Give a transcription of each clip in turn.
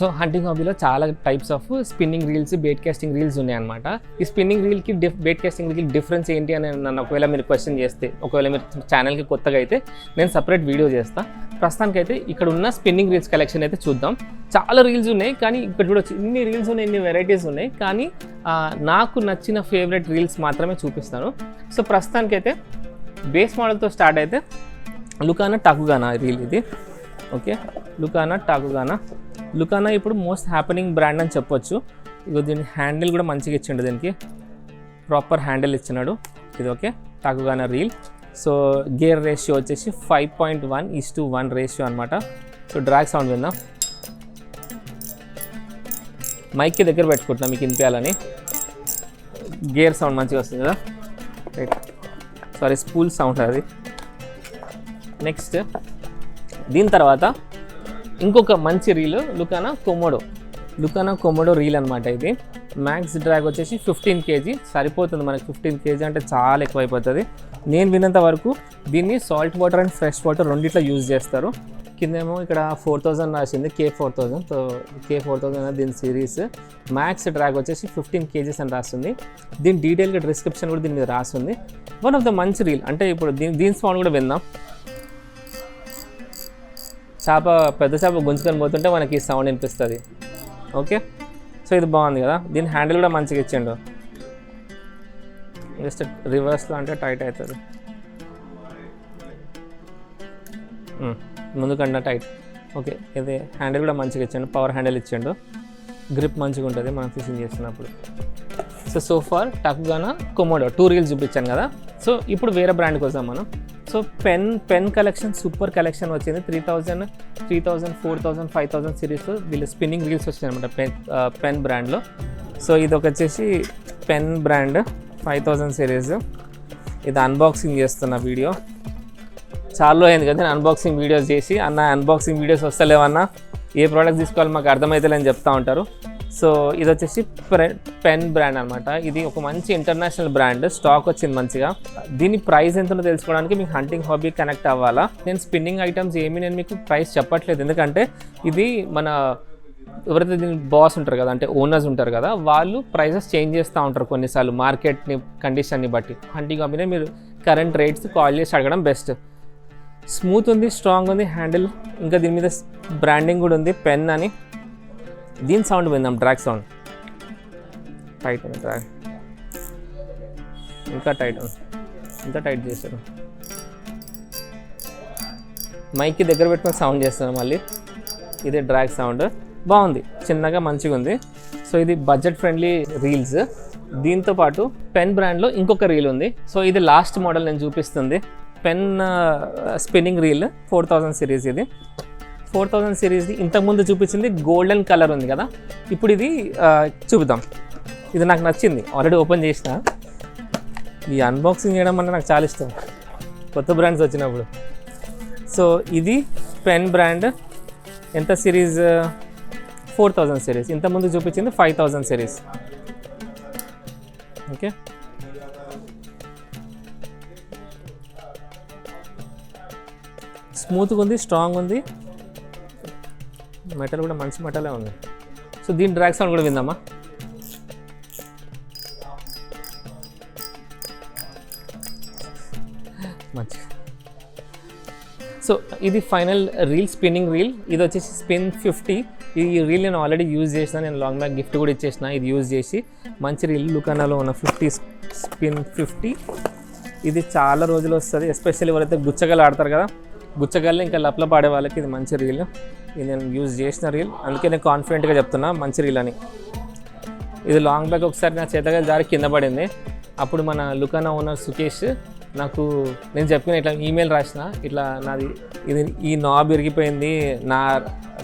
So hunting హాబీలో చాలా types of spinning reels bait casting reels ఉన్నాయన్నమాట. ఈ స్పిన్నింగ్ రీల్కి డిఫ్ బేట్ కాస్టింగ్ రీల్కి డిఫరెన్స్ ఏంటి అని నన్ను ఒకవేళ మీరు క్వశ్చన్ చేస్తే ఒకవేళ మీరు ఛానల్కి కొత్తగా అయితే నేను సపరేట్ వీడియో చేస్తాను ప్రస్తుతానికైతే ఇక్కడ ఉన్న స్పిన్నింగ్ రీల్స్ కలెక్షన్ అయితే చూద్దాం. చాలా రీల్స్ ఉన్నాయి కానీ ఇక్కడ చూడొచ్చు ఇన్ని రీల్స్ ఉన్నాయి ఇన్ని వెరైటీస్ ఉన్నాయి కానీ నాకు నచ్చిన ఫేవరెట్ రీల్స్ మాత్రమే చూపిస్తాను. సో ప్రస్తుతానికైతే బేస్ మోడల్తో స్టార్ట్ అయితే లుకానా టకుగానా రీల్ ఇది. ఓకే? లుకానా టాకుగానా? లుకానా ఇప్పుడు మోస్ట్ హ్యాపెనింగ్ బ్రాండ్ అని చెప్పొచ్చు. ఇగో దీని హ్యాండిల్ కూడా మంచిగా ఇచ్చిండు దీనికి. ప్రాపర్ హ్యాండిల్ ఇచ్చినాడు. ఇది ఓకే? టాకుగానా రీల్. సో గేర్ రేషియో వచ్చేసి five point one is to one ratio అనమాట సో డ్రాగ్ సౌండ్ విందాం. మైక్కి దగ్గర పెట్టుకుంటున్నాం మీకు వినిపించాలని. గేర్ సౌండ్ మంచిగా వస్తుంది కదా? రైట్ సారీ స్పూల్ సౌండ్ అది. నెక్స్ట్ దీని తర్వాత ఇంకొక మంచి reel Lucana Komodo Lucana Komodo reel అనమాట ఇది. మ్యాక్స్ డ్రాగ్ వచ్చేసి ఫిఫ్టీన్ కేజీ సరిపోతుంది మనకి ఫిఫ్టీన్ కేజీ అంటే చాలా ఎక్కువైపోతుంది. నేను విన్నంత వరకు దీన్ని salt water and fresh water రెండిట్లో యూజ్ చేస్తారు. కిందేమో ఇక్కడ ఫోర్ థౌజండ్ రాసింది K four thousand so K four thousand అనేది దీని సిరీస్ మ్యాక్స్ డ్రాగ్ వచ్చేసి ఫిఫ్టీన్ కేజీస్ అని రాస్తుంది. దీని డీటెయిల్గా డిస్క్రిప్షన్ కూడా దీని మీద రాస్తుంది. వన్ ఆఫ్ ద మంచి రీల్ అంటే ఇప్పుడు దీని దీని స్పాన్ కూడా విందాం. చేప పెద్ద చేప గుంజుకొని పోతుంటే మనకి ఈ సౌండ్ వినిపిస్తుంది. ఓకే సో ఇది బాగుంది కదా? దీని హ్యాండిల్ కూడా మంచిగా ఇచ్చిండు. జస్ట్ రివర్స్లో అంటే టైట్ అవుతుంది. Hmm. ముందుకన్నా టైట్ ఓకే ఇది హ్యాండిల్ కూడా మంచిగా ఇచ్చిండు. పవర్ హ్యాండిల్ ఇచ్చిండు. గ్రిప్ మంచిగా ఉంటుంది. మనం ఫిషింగ్ చేస్తున్నప్పుడు. సో సో ఫార్ టక్గానా కొమోడో టూ రీల్స్ చూపించాను కదా? సో ఇప్పుడు వేరే బ్రాండ్కి వస్తాం మనం so Penn Penn collection super collection వచ్చింది. Three thousand three thousand four thousand five thousand series వీళ్ళు స్పిన్నింగ్ రీల్స్ వచ్చాయి అనమాట పెన్ పెన్ బ్రాండ్లో. సో ఇది ఒక వచ్చేసి Penn brand five thousand series ఇది అన్బాక్సింగ్ చేస్తున్న వీడియో. చాలా అయింది కదా నేను అన్బాక్సింగ్ వీడియోస్ చేసి. అన్న అన్బాక్సింగ్ వీడియోస్ వస్తలేవన్నా? ఏ ప్రోడక్ట్ తీసుకోవాలి మాకు అర్థమవుతలేని చెప్తా ఉంటారు. సో ఇది వచ్చేసి పెన్ బ్రాండ్ అనమాట ఇది ఒక మంచి ఇంటర్నేషనల్ బ్రాండ్. స్టాక్ వచ్చింది మంచిగా. దీని ప్రైస్ ఎంతనో తెలుసుకోవడానికి మీకు హంటింగ్ హాబీ కనెక్ట్ అవ్వాలా. నేను స్పిన్నింగ్ ఐటమ్స్ ఏమి నేను మీకు ప్రైస్ చెప్పట్లేదు. ఎందుకంటే ఇది మన ఎవరైతే దీని బాస్ ఉంటారు కదా అంటే ఓనర్స్ ఉంటారు కదా వాళ్ళు ప్రైసెస్ చేంజ్ చేస్తూ ఉంటారు కొన్నిసార్లు మార్కెట్ని కండిషన్ని బట్టి. హంటింగ్ హాబీనే మీరు కరెంట్ రేట్స్ కాల్ చేసి అడగడం బెస్ట్. స్మూత్ ఉంది స్ట్రాంగ్ ఉంది హ్యాండిల్ ఇంకా దీని మీద బ్రాండింగ్ కూడా ఉంది పెన్ అని. దీని సౌండ్ విందాం డ్రాగ్ సౌండ్ టైట్ ఉంది డ్రాగ్ ఇంకా టైట్ ఇంకా టైట్ చేశారు మైక్కి దగ్గర పెట్టుకొని సౌండ్ చేస్తాను మళ్ళీ. ఇదే డ్రాగ్ సౌండ్ బాగుంది చిన్నగా మంచిగా ఉంది. సో ఇది బడ్జెట్ ఫ్రెండ్లీ రీల్స్ దీంతో పాటు పెన్ బ్రాండ్లో ఇంకొక రీల్ ఉంది. సో ఇది లాస్ట్ మోడల్ నేను చూపిస్తుంది. Penn spinning reel four thousand series ఇది. ఫోర్ థౌజండ్ సిరీస్ది ఇంతకుముందు చూపించింది గోల్డెన్ కలర్ ఉంది కదా? ఇప్పుడు ఇది చూపిద్దాం. ఇది నాకు నచ్చింది. ఆల్రెడీ ఓపెన్ చేసిన. ఈ అన్బాక్సింగ్ చేయడం అంటే నాకు చాలా ఇష్టం. కొత్త బ్రాండ్స్ వచ్చినప్పుడు. సో ఇది పెన్ బ్రాండ్. ఎంత సిరీస్? Four thousand series. ఇంతకుముందు చూపించింది ఫైవ్ థౌజండ్ సిరీస్. ఓకే? స్మూత్గా ఉంది స్ట్రాంగ్ ఉంది. మెటల్ కూడా మంచి మెటలే ఉంది. సో దీని డ్రాగ్ సౌండ్ కూడా విందామా? మంచి. సో ఇది ఫైనల్ రీల్ స్పిన్నింగ్ రీల్. ఇది వచ్చేసి స్పిన్ ఫిఫ్టీ. ఈ రీల్ నేను ఆల్రెడీ యూజ్ చేసిన నేను లాంగ్ బ్యాగ్ గిఫ్ట్ కూడా ఇచ్చేసిన ఇది యూజ్ చేసి మంచి రీల్ లుకానాలో ఉన్న ఫిఫ్టీ స్పిన్ ఫిఫ్టీ. ఇది చాలా రోజులు వస్తుంది ఎస్పెషల్లీ ఎవరైతే గుచ్చగలు ఆడతారు కదా గుచ్చగల్లో ఇంకా లప్ల పాడే వాళ్ళకి ఇది మంచి రీల్ ఇది నేను యూజ్ చేసిన రీల్ అందుకే నేను కాన్ఫిడెంట్గా చెప్తున్నా మంచి రీల్ అని. ఇది లాంగ్ బ్యాగ్ ఒకసారి నా చేతగా జారి కింద పడింది. అప్పుడు మన లుకానా ఓనర్ సుకేష్ నాకు నేను చెప్పిన ఇట్లా ఈమెయిల్ రాసిన ఇట్లా నాది ఇది ఈ నాబ్ ఇరిగిపోయింది నా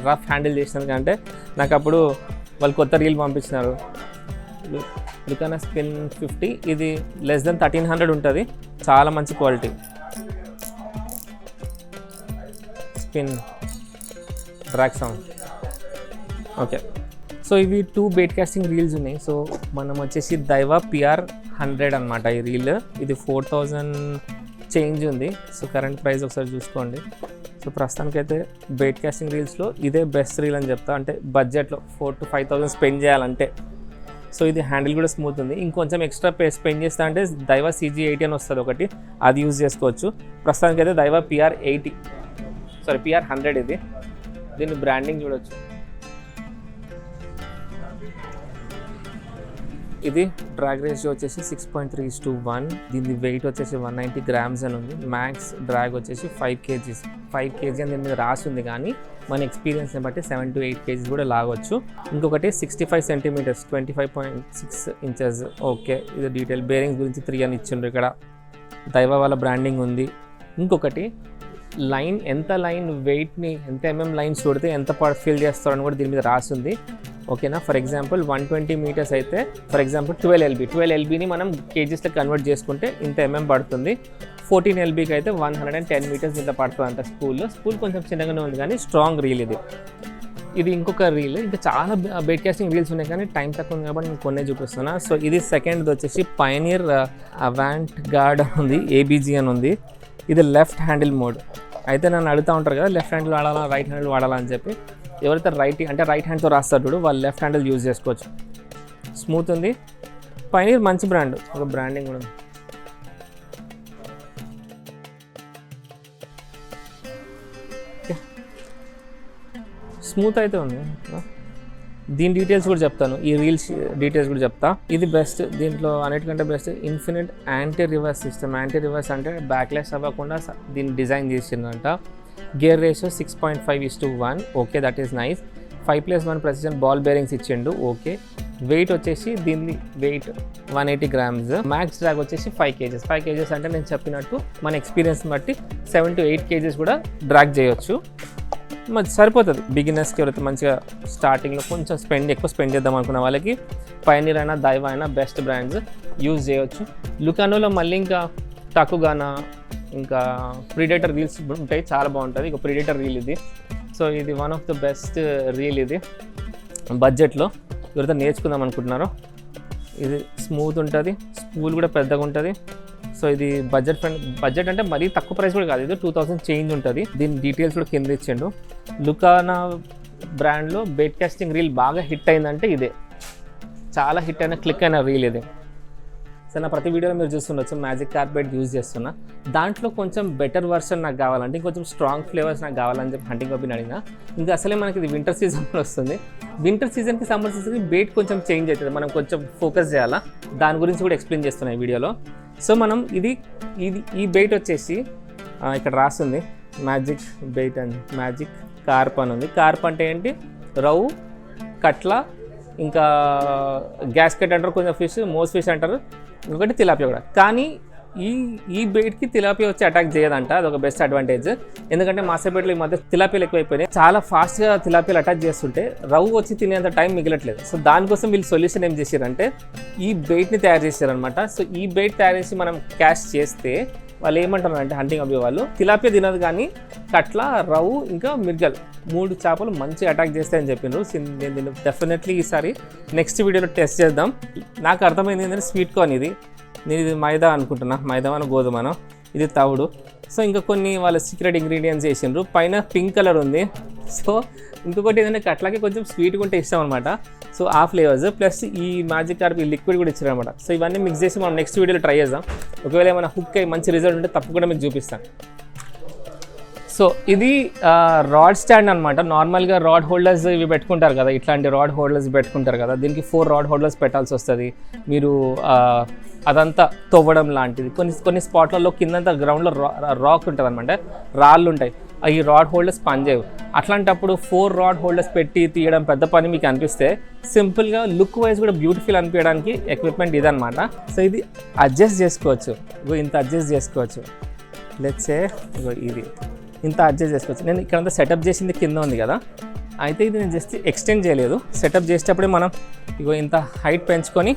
రఫ్ హ్యాండిల్ చేసినందుకు అంటే నాకు అప్పుడు వాళ్ళు కొత్త రీల్ పంపించినారు. లుకానా స్పిన్ ఫిఫ్టీ ఇది లెస్ దెన్ థర్టీన్ హండ్రెడ్ ఉంటుంది. చాలా మంచి quality spin drag sound okay so ఇవి టూ బేట్ కాస్టింగ్ రీల్స్ ఉన్నాయి. సో మనం వచ్చేసి దైవ పిఆర్ హండ్రెడ్ అనమాట ఈ రీల్ ఇది ఫోర్ థౌజండ్ చేంజ్ ఉంది. సో కరెంట్ ప్రైస్ ఒకసారి చూసుకోండి. సో ప్రస్తుతానికైతే బెయిట్ కాస్టింగ్ రీల్స్లో ఇదే బెస్ట్ రీల్ అని చెప్తా. అంటే బడ్జెట్లో four to five thousand spend చేయాలంటే. సో ఇది హ్యాండిల్ కూడా స్మూత్ ఉంది. ఇంకొంచెం ఎక్స్ట్రా పే స్పెండ్ చేస్తా అంటే దైవ సీజీ ఎయిటీ అని వస్తుంది ఒకటి. అది యూజ్ చేసుకోవచ్చు. ప్రస్తుతానికైతే Daiwa P R eighty sorry P R hundred ఇది. దీని బ్రాండింగ్ చూడొచ్చు. ఇది డ్రాగ్ రేషియో వచ్చేసి six point three to one దీని వెయిట్ వచ్చేసి వన్ నైంటీ గ్రామ్స్ అని ఉంది. మ్యాక్స్ డ్రాగ్ వచ్చేసి ఫైవ్ కేజీస్ ఫైవ్ కేజీ అని దీని మీద రాసి ఉంది కానీ మన ఎక్స్పీరియన్స్ని బట్టి సెవెన్ టు ఎయిట్ కేజీస్ కూడా లాగొచ్చు. ఇంకొకటి sixty five centimetres twenty five point six inches okay ఇది డీటెయిల్ బేరింగ్స్ గురించి త్రీ అని ఇచ్చిండ్రు ఇక్కడ. దైవ వాళ్ళ బ్రాండింగ్ ఉంది. ఇంకొకటి లైన్ ఎంత లైన్ వెయిట్ని ఎంత ఎంఎం లైన్స్ చూడితే ఎంత పార్ట్ ఫిల్ చేస్తారని కూడా దీని మీద రాసి ఉంది ఓకేనా? For example one twenty metres అయితే for example twelve LB twelve ఎల్బీని మనం కేజీస్లో కన్వర్ట్ చేసుకుంటే ఇంత ఎంఎం పడుతుంది. ఫోర్టీన్ ఎల్బీకి అయితే one hundred and ten metres ఇంత పడుతుంది అంట స్కూల్లో స్కూల్ కొంచెం చిన్నగానే ఉంది కానీ స్ట్రాంగ్ రీల్ ఇది. ఇది ఇంకొక రీల్. ఇంకా చాలా బెడ్ కాస్టింగ్ రీల్స్ ఉన్నాయి కానీ టైం తక్కువ ఉంది కాబట్టి నేను కొన్ని చూపిస్తున్నా. సో ఇది సెకండ్ వచ్చేసి పైనీర్ అవాంట్ గార్డ్ అని ఉంది ఏబీజీ అని ఉంది. ఇది లెఫ్ట్ హ్యాండిల్ మోడ్ అయితే నన్ను అడుగుతూ ఉంటారు కదా లెఫ్ట్ హ్యాండిల్ వాడాలా రైట్ హ్యాండిల్ వాడాలా అని చెప్పి. ఎవరైతే రైట్ అంటే రైట్ హ్యాండ్తో రాస్తారు చూడు వాళ్ళు లెఫ్ట్ హ్యాండిల్ యూజ్ చేసుకోవచ్చు. స్మూత్ ఉంది. పైనీర్ మంచి బ్రాండ్ ఒక బ్రాండింగ్ కూడా ఉంది. స్మూత్ అయితే ఉంది. దీని డీటెయిల్స్ కూడా చెప్తాను. ఈ రీల్స్ డీటెయిల్స్ కూడా చెప్తా. ఇది బెస్ట్ దీంట్లో అన్నిటికంటే best infinite anti reverse system anti reverse అంటే బ్యాక్లెస్ అవ్వకుండా దీన్ని డిజైన్ చేసిందంట. Gear ratio six point five is to one okay that is nice five plus one precision ball bearings ఇచ్చిండు. ఓకే వెయిట్ వచ్చేసి దీన్ని weight one eighty grams max drag వచ్చేసి five KGs five KGs అంటే నేను చెప్పినట్టు మన experience బట్టి seven to eight KGs కూడా డ్రాగ్ చేయొచ్చు. మరి సరిపోతుంది. బిగినర్స్కి ఎవరైతే మంచిగా స్టార్టింగ్లో కొంచెం స్పెండ్ ఎక్కువ స్పెండ్ చేద్దాం అనుకున్న వాళ్ళకి పైనీర్ అయినా దైవ అయినా బెస్ట్ బ్రాండ్స్ యూజ్ చేయవచ్చు లుకానోలో మళ్ళీ ఇంకా తక్కువగానా ఇంకా ప్రిడేటర్ రీల్స్ ఉంటాయి. చాలా బాగుంటుంది. ఇక ప్రిడేటర్ రీల్ ఇది. సో ఇది one of the best reel ఇది. బడ్జెట్లో ఎవరైతే నేర్చుకుందాం అనుకుంటున్నారో ఇది స్మూత్ ఉంటుంది. స్పూల్ కూడా పెద్దగా ఉంటుంది. సో ఇది బడ్జెట్ ఫ్రెండ్ బడ్జెట్ అంటే మరీ తక్కువ ప్రైస్ కూడా కాదు. ఇది టూ థౌసండ్ చేంజ్ ఉంటుంది. దీని డీటెయిల్స్ కూడా కింద ఇచ్చిండు. లుకానా బ్రాండ్లో బెడ్ కాస్టింగ్ రీల్ బాగా హిట్ అయిందంటే ఇదే. చాలా హిట్ అయిన క్లిక్ అయిన రీల్ ఇది. సో నా ప్రతి వీడియోలో మీరు చూస్తుండొచ్చు మ్యాజిక్ కార్పెట్ యూజ్ చేస్తున్నా. దాంట్లో కొంచెం బెటర్ వర్షన్ నాకు కావాలంటే ఇంకొంచెం స్ట్రాంగ్ ఫ్లేవర్స్ నాకు కావాలని చెప్పి హంటింగ్ కాపీని అడిగినా. ఇంకా అసలే మనకి ఇది వింటర్ సీజన్లో వస్తుంది. వింటర్ సీజన్కి సమ్మర్ సీజన్కి బేట్ కొంచెం చేంజ్ అవుతుంది. మనం కొంచెం ఫోకస్ చేయాలా? దాని గురించి కూడా ఎక్స్ప్లెయిన్ చేస్తున్నాయి ఈ వీడియోలో. సో మనం ఇది ఇది ఈ బెయిట్ వచ్చేసి ఇక్కడ రాస్తుంది మ్యాజిక్ బెయిట్ అని మ్యాజిక్ కార్ప్ అని ఉంది. కార్ప్ అంటే ఏంటి? రవ్ కట్ల ఇంకా గ్యాస్కెట్ అంటారు కొంచెం ఫిష్ మోస్ ఫిష్ అంటారు. ఇంకొకటి తిలాపియా కూడా. కానీ ఈ ఈ బెయిట్కి తిలాపియా వచ్చి అటాక్ చేయదంట. అది ఒక బెస్ట్ అడ్వాంటేజ్. ఎందుకంటే మాసేపేటలో ఈ మధ్య తిలాపియలు ఎక్కువైపోయినాయి. చాలా ఫాస్ట్గా తిలాపియలు అటాక్ చేస్తుంటే రవ్వు వచ్చి తినేంత టైం మిగలట్లేదు. సో దానికోసం వీళ్ళు సొల్యూషన్ ఏం చేశారంటే ఈ బెయిట్ని తయారు చేశారనమాట సో ఈ బెయిట్ తయారు చేసి మనం క్యాష్ చేస్తే వాళ్ళు ఏమంటారు అంటే హంటింగ్ అబ్బే వాళ్ళు. తిలాపియా తినదు కానీ కట్ల రవ్వు ఇంకా మిర్గల్ మూడు చేపలు మంచి అటాక్ చేస్తాయని చెప్పిండ్రు నేను దీన్ని డెఫినెట్లీ ఈసారి నెక్స్ట్ వీడియోలో టెస్ట్ చేద్దాం. నాకు అర్థమైంది ఏంటంటే స్వీట్ కార్న్ ఇది. నేను ఇది మైదా అనుకుంటున్నా. మైదామన గోధుమను ఇది తవుడు. సో ఇంకా కొన్ని వాళ్ళ సీక్రెట్ ఇంగ్రీడియంట్స్ వేసిండ్రు పైన పింక్ కలర్ ఉంది. సో ఇంకొకటి ఏంటంటే అట్లాగే కొంచెం స్వీట్గా ఉంటే ఇష్టం అనమాట సో ఆ ఫ్లేవర్స్ ప్లస్ ఈ మ్యాజిక్ కార్ప్ ఈ లిక్విడ్ కూడా ఇచ్చారనమాట సో ఇవన్నీ మిక్స్ చేసి మనం నెక్స్ట్ వీడియోలో ట్రై చేద్దాం. ఒకవేళ ఏమైనా హుక్ అయ్యి మంచి రిజల్ట్ ఉంటే తప్పకుండా మీకు చూపిస్తాను. సో ఇది రాడ్ స్టాండ్ అనమాట నార్మల్గా రాడ్ హోల్డర్స్ ఇవి పెట్టుకుంటారు కదా. ఇట్లాంటి రాడ్ హోల్డర్స్ పెట్టుకుంటారు కదా. దీనికి ఫోర్ రాడ్ హోల్డర్స్ పెట్టాల్సి వస్తుంది. మీరు అదంతా తవ్వడం లాంటిది. కొన్ని కొన్ని స్పాట్లలో కిందంతా గ్రౌండ్లో రాక్ ఉంటుంది అనమాట రాళ్ళు ఉంటాయి. ఆ ఈ రాడ్ హోల్డర్స్ పనిచేయవు. అట్లాంటప్పుడు ఫోర్ రాడ్ హోల్డర్స్ పెట్టి తీయడం పెద్ద పని మీకు అనిపిస్తే సింపుల్గా లుక్ వైజ్ కూడా బ్యూటిఫుల్ అనిపించడానికి ఎక్విప్మెంట్ ఇదనమాట సో ఇది అడ్జస్ట్ చేసుకోవచ్చు. ఇగో ఇంత అడ్జస్ట్ చేసుకోవచ్చు. లెట్సే ఇగో ఇది. ఇంత అడ్జస్ట్ చేసుకోవచ్చు. నేను ఇక్కడంతా సెటప్ చేసింది కింద ఉంది కదా. అయితే ఇది నేను జస్ట్ ఎక్స్టెండ్ చేయలేదు. సెటప్ చేసేటప్పుడే మనం ఇగో ఇంత హైట్ పెంచుకొని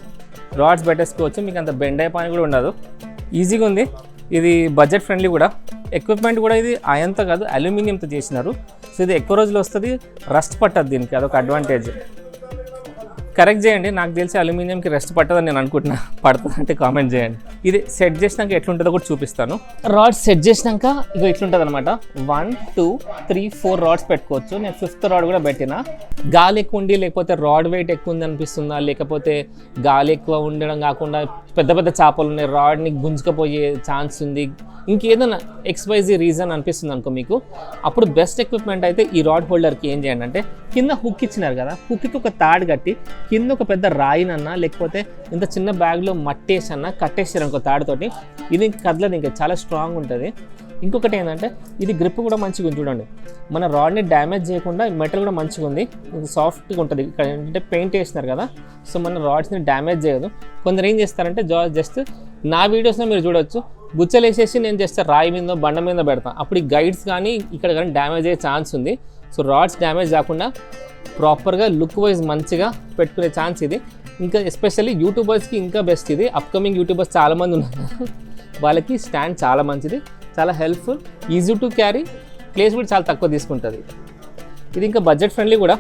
రాడ్స్ పెట్టేసుకోవచ్చు. మీకు అంత బెండ్ అయ్యే పని కూడా ఉండదు. ఈజీగా ఉంది. ఇది బడ్జెట్ ఫ్రెండ్లీ కూడా. ఎక్విప్మెంట్ కూడా ఇది అయంతో కాదు అల్యూమినియంతో చేసినారు. సో ఇది ఎక్కువ రోజులు వస్తుంది రస్ట్ పట్టదు దీనికి. అదొక అడ్వాంటేజ్ కరెక్ట్ చేయండి. నాకు తెలిసి అల్యూమినియంకి రెస్ట్ పట్టదని నేను అనుకుంటున్నా. పడుతుంది అంటే కామెంట్ చేయండి. ఇది సెట్ చేసినాక ఎట్లుంటుందో కూడా చూపిస్తాను. రాడ్స్ సెట్ చేసినాక ఇక ఇట్లుంటుంది అనమాట one two three four rods పెట్టుకోవచ్చు. నేను ఫిఫ్త్ రాడ్ కూడా పెట్టిన. గాలి ఎక్కువ ఉండి లేకపోతే రాడ్ వెయిట్ ఎక్కువ ఉంది అనిపిస్తుందా? లేకపోతే గాలి ఎక్కువ ఉండడం కాకుండా పెద్ద పెద్ద చేపలు ఉన్నాయి రాడ్ని గుంజుకపోయే ఛాన్స్ ఉంది. ఇంకేదైనా ఎక్స్వైజీ రీజన్ అనిపిస్తుంది అనుకో మీకు. అప్పుడు బెస్ట్ ఎక్విప్మెంట్ అయితే ఈ రాడ్ హోల్డర్కి ఏం చేయండి అంటే కింద హుక్ ఇచ్చినారు కదా. హుక్కి ఒక తాడు కట్టి కింద ఒక పెద్ద రాయినన్నా లేకపోతే ఇంత చిన్న బ్యాగ్లో మట్టేసి కట్టేసారు అనుకో తాడుతోటి ఇది కదలదు ఇంకా చాలా స్ట్రాంగ్ ఉంటుంది. ఇంకొకటి ఏంటంటే ఇది గ్రిప్ కూడా మంచిగా ఉంది చూడండి. మన రాడ్ని డ్యామేజ్ చేయకుండా మెటల్ కూడా మంచిగా ఉంది. సాఫ్ట్గా ఉంటుంది. ఇక్కడ ఏంటంటే పెయింట్ వేసినారు కదా సో మన రాడ్స్ని డ్యామేజ్ చేయదు. కొందరు ఏం చేస్తారంటే జా జస్ట్ నా వీడియోస్లో మీరు చూడొచ్చు. గుచ్చలేసేసి నేను జస్ట్ రాయి మీద బండ మీద పెడతాను అప్పుడు ఈ గైడ్స్ కానీ ఇక్కడ కానీ డ్యామేజ్ అయ్యే ఛాన్స్ ఉంది. సో రాడ్స్ డ్యామేజ్ కాకుండా ప్రాపర్గా లుక్ వైజ్ మంచిగా పెట్టుకునే ఛాన్స్ ఇది. ఇంకా ఎస్పెషల్లీ యూట్యూబర్స్కి ఇంకా బెస్ట్ ఇది. అప్కమింగ్ యూట్యూబర్స్ చాలామంది ఉన్నారు. వాళ్ళకి స్టాండ్ చాలా మంచిది. చాలా helpful easy to carry place కూడా చాలా తక్కువ తీసుకుంటుంది. ఇది ఇంకా బడ్జెట్ ఫ్రెండ్లీ కూడా.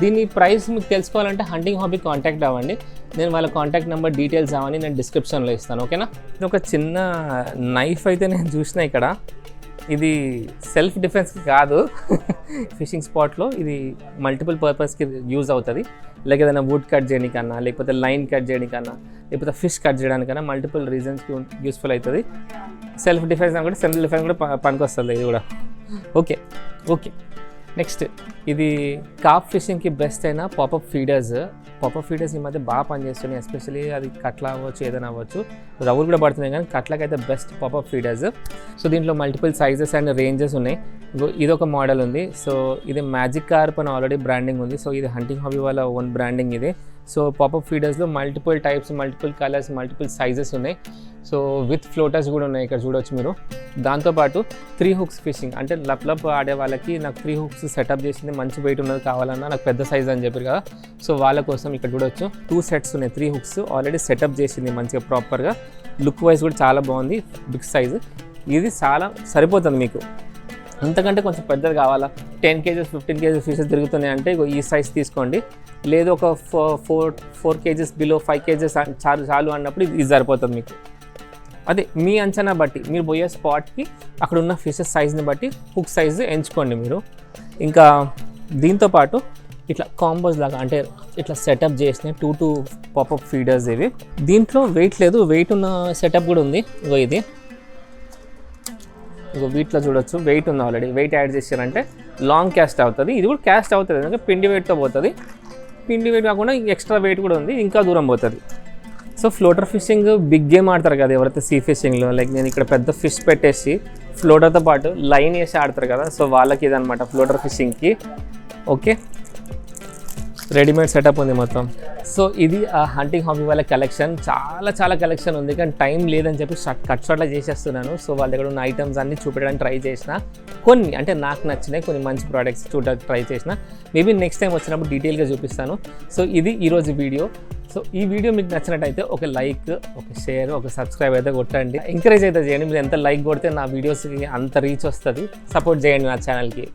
దీని ప్రైస్ మీకు తెలుసుకోవాలంటే హంటింగ్ హాబీ కాంటాక్ట్ అవ్వండి. నేను వాళ్ళ కాంటాక్ట్ నెంబర్ డీటెయిల్స్ అవన్నీ నేను డిస్క్రిప్షన్లో ఇస్తాను. ఓకేనా నేను ఒక చిన్న నైఫ్ అయితే నేను చూసిన ఇక్కడ. ఇది సెల్ఫ్ డిఫెన్స్ కాదు. ఫిషింగ్ స్పాట్లో ఇది మల్టిపుల్ పర్పస్కి యూజ్ అవుతుంది. లేక ఏదైనా వుడ్ కట్ చేయడానికన్నా లేకపోతే లైన్ కట్ చేయడానికన్నా లేకపోతే ఫిష్ కట్ చేయడానికన్నా మల్టిపుల్ రీజన్స్కి యూస్ఫుల్ అవుతుంది. సెల్ఫ్ డిఫెన్స్ కూడా సెల్ఫ్ డిఫెన్స్ కూడా పనికొస్తుంది ఇది కూడా. ఓకే ఓకే నెక్స్ట్ ఇది కాప్ ఫిషింగ్కి బెస్ట్ అయిన పాపప్ ఫీడర్స్ పాపప్ ఫీడర్స్ ఈ మధ్య బాగా పనిచేస్తున్నాయి. ఎస్పెషల్లీ అది కట్ల అవ్వచ్చు ఏదైనా అవ్వచ్చు. రవ్వులు కూడా పడుతున్నాయి కానీ కట్లకైతే బెస్ట్ పాపప్ ఫీడర్స్ సో దీంట్లో మల్టిపుల్ సైజెస్ అండ్ రేంజెస్ ఉన్నాయి. ఇది ఒక మోడల్ ఉంది. సో ఇది మ్యాజిక్ కార్ప్ అని ఆల్రెడీ బ్రాండింగ్ ఉంది. సో ఇది హంటింగ్ హాబీ వాళ్ళ ఓన్ బ్రాండింగ్ ఇది. So popup ఫీడర్స్లో multiple types multiple colours multiple sizes ఉన్నాయి. సో విత్ ఫ్లోటర్స్ కూడా ఉన్నాయి ఇక్కడ చూడొచ్చు మీరు. దాంతోపాటు త్రీ హుక్స్ ఫిషింగ్ అంటే లప్ లప్ ఆడే వాళ్ళకి నాకు త్రీ హుక్స్ సెటప్ చేసింది మంచి వెయిట్ ఉన్నది కావాలన్నా నాకు పెద్ద సైజ్ అని చెప్పారు కదా. సో వాళ్ళ కోసం ఇక్కడ చూడొచ్చు. టూ సెట్స్ ఉన్నాయి త్రీ హుక్స్ ఆల్రెడీ సెటప్ చేసింది మంచిగా ప్రాపర్గా లుక్ వైజ్ కూడా చాలా బాగుంది బిగ్ సైజ్ ఇది చాలా సరిపోతుంది మీకు. అంతకంటే కొంచెం పెద్దది కావాలా? Ten kgs fifteen kgs fishes తిరుగుతున్నాయి అంటే ఈ సైజ్ తీసుకోండి. లేదు ఒక four four four kgs below five kgs చాలు చాలు అన్నప్పుడు ఇది సరిపోతుంది మీకు. అదే మీ అంచనా బట్టి మీరు పోయే స్పాట్కి అక్కడ ఉన్న ఫిషెస్ సైజ్ని బట్టి హుక్ సైజ్ ఎంచుకోండి మీరు. ఇంకా దీంతో పాటు ఇట్లా కాంబోస్ లాగా అంటే ఇట్లా సెటప్ చేసిన టూ టూ పాపప్ ఫీడర్స్ ఇవి. దీంట్లో వెయిట్ లేదు వెయిట్ ఉన్న సెటప్ కూడా ఉంది. ఇగో ఇది. ఇంకో వీటిలో చూడొచ్చు. వెయిట్ ఉంది ఆల్రెడీ వెయిట్ యాడ్ చేశారంటే లాంగ్ క్యాస్ట్ అవుతుంది. ఇది కూడా క్యాస్ట్ అవుతుంది. ఎందుకంటే పిండి వెయిట్తో పోతుంది. పిండి వెయిట్ కాకుండా ఎక్స్ట్రా వెయిట్ కూడా ఉంది. ఇంకా దూరం పోతుంది. So floater fishing big game ఆడతారు కదా ఎవరైతే సీ ఫిషింగ్లో లైక్ నేను ఇక్కడ పెద్ద ఫిష్ పెట్టేసి ఫ్లోటర్తో పాటు లైన్ వేసి ఆడతారు కదా. సో వాళ్ళకి ఇదనమాట ఫ్లోటర్ ఫిషింగ్కి ఓకే రెడీమేడ్ సెటప్ ఉంది మొత్తం. సో ఇది ఆ హంటింగ్ హాబీ వాళ్ళ కలెక్షన్ చాలా చాలా కలెక్షన్ ఉంది. కానీ టైం లేదని చెప్పి షార్ట్ కట్ షార్ట్లో చేసేస్తున్నాను. సో వాళ్ళ దగ్గర ఉన్న ఐటమ్స్ అన్ని చూపించడానికి ట్రై చేసిన. కొన్ని అంటే నాకు నచ్చినాయి కొన్ని మంచి ప్రోడక్ట్స్ చూడడానికి ట్రై చేసిన. మేబీ నెక్స్ట్ టైం వచ్చినప్పుడు డీటెయిల్గా చూపిస్తాను. సో ఇది ఈరోజు వీడియో సో ఈ వీడియో మీకు నచ్చినట్టయితే ఒక లైక్ ఒక షేర్ ఒక సబ్స్క్రైబ్ అయితే కొట్టండి. ఎంకరేజ్ అయితే చేయండి. మీరు ఎంత లైక్ కొడితే నా వీడియోస్కి అంత రీచ్ వస్తుంది. సపోర్ట్ చేయండి నా ఛానల్కి